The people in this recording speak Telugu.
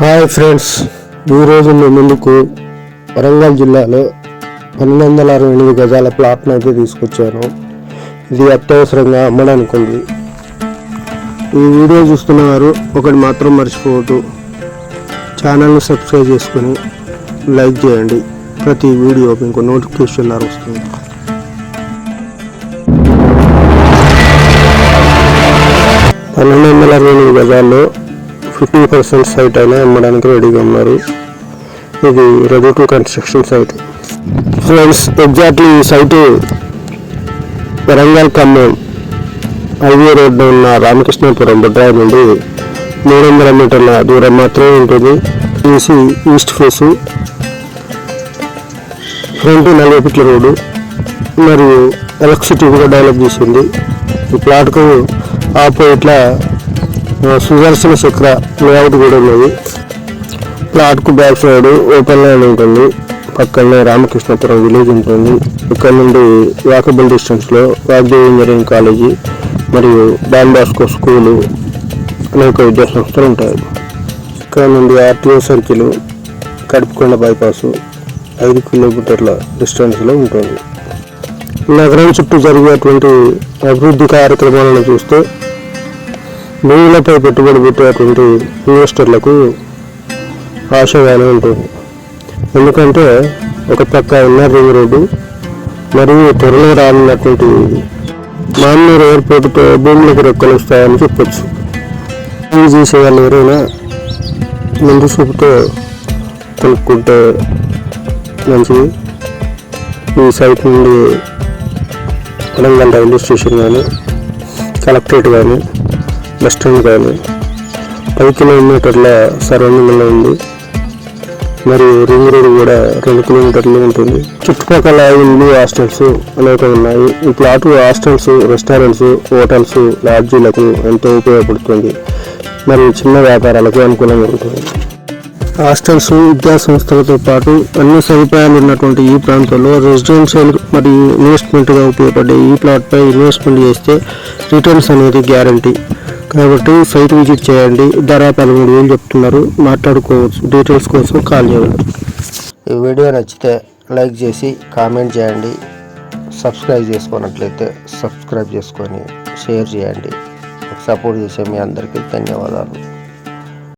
హాయ్ ఫ్రెండ్స్ ఈరోజు మీ ముందుకు వరంగల్ జిల్లాలో పన్నెండు వందల అరవై ఎనిమిది గజాల ప్లాట్ను అయితే తీసుకొచ్చాను. ఇది అత్యవసరంగా అమ్మడానికి ఉంది ఈ వీడియో చూస్తున్న వారు ఒకటి మాత్రం మర్చిపోవద్దు. ఛానల్ను సబ్స్క్రైబ్ చేసుకొని లైక్ చేయండి. ప్రతి వీడియో మీకు నోటిఫికేషన్ వస్తుంది. పన్నెండు వందల అరవై ఎనిమిది గజాల్లో ఫిఫ్టీ పర్సెంట్ సైట్ అయినా అమ్మడానికి రెడీగా ఉన్నారు. ఇది ready to construction site. Friends exactly ఈ site Warangal Khammam highway road ఉన్న రామకృష్ణాపురం బుడ్రాయి నుండి మూడు వందల మీటర్ల దూరం మాత్రమే ఉంటుంది. EC east face. ఫ్రంట్ నలభై ఫీట్ల రోడ్డు. మరియు ఎలక్ట్రిసిటీ కూడా డెవలప్ చేసింది. ఈ ప్లాట్కు ఆపోజిట్లా సుదర్శన శుక్ర లేఅవుట్ కూడా ఉన్నది. ప్లాట్కు బ్యాక్ సైడ్ ఓపెన్ లైన్ ఉంటుంది. పక్కనే రామకృష్ణపురం విలేజ్ ఉంటుంది. ఇక్కడ నుండి వాకబుల్ డిస్టెన్స్లో వాగ్దేవ్ ఇంజనీరింగ్ కాలేజీ మరియు డాన్ బాస్కో స్కూలు అనేక విద్యా సంస్థలు ఉంటాయి. ఇక్కడ నుండి ఆర్టీఓ సర్కిల్ కడుపుకొండ బైపాసు ఐదు కిలోమీటర్ల డిస్టెన్స్లో ఉంటుంది. నగరం చుట్టూ జరిగేటువంటి అభివృద్ధి కార్యక్రమాలను చూస్తే భూములపై పెట్టుబడి పెట్టేటువంటి ఇన్వెస్టర్లకు ఆశగానే ఉంటుంది. ఎందుకంటే ఒక పక్క ఎన్ఆర్ రింగ్ రోడ్డు మరియు త్వరలో రానున్నటువంటి మామూలు ఎయిర్పోర్ట్తో భూములకు రెక్కలు వస్తాయని చెప్పొచ్చు. చేసే వాళ్ళు ఎవరైనా ముందు చూపుతో కొనుక్కుంటే మంచిది. ఈ సైట్ నుండి వరంగల్ రైల్వే స్టేషన్ కానీ కలెక్టరేట్ కానీ బస్ స్టాండ్ కానీ పది కిలోమీటర్ల సరౌండింగ్లో ఉంది. మరియు రింగ్ రోడ్ కూడా రెండు కిలోమీటర్లు ఉంటుంది. చుట్టుపక్కల ఇల్లు హాస్టల్స్ అనేక ఉన్నాయి. ఈ ప్లాట్ హాస్టల్స్ రెస్టారెంట్స్ హోటల్స్ లాడ్జీలకు ఎంతో ఉపయోగపడుతుంది. మరియు చిన్న వ్యాపారాలకు అనుకూలంగా ఉంటుంది. హాస్టల్స్ విద్యా సంస్థలతో పాటు అన్ని సదుపాయాలు ఉన్నటువంటి ఈ ప్రాంతంలో రెసిడెన్షియల్ మరియు ఇన్వెస్ట్మెంట్గా ఉపయోగపడే ఈ ప్లాట్పై ఇన్వెస్ట్మెంట్ చేస్తే రిటర్న్స్ అనేది గ్యారంటీ. కాబట్టి సైట్ విజిట్ చేయండి. ధర పదమూడు వేలు చెప్తున్నారు. మాట్లాడుకోవచ్చు. డీటెయిల్స్ కోసం కాల్ చేయండి. ఈ వీడియో నచ్చితే లైక్ చేసి కామెంట్ చేయండి. సబ్స్క్రైబ్ చేసుకున్నట్లయితే సబ్స్క్రైబ్ చేసుకొని షేర్ చేయండి. సపోర్ట్ చేసే మీ అందరికీ ధన్యవాదాలు.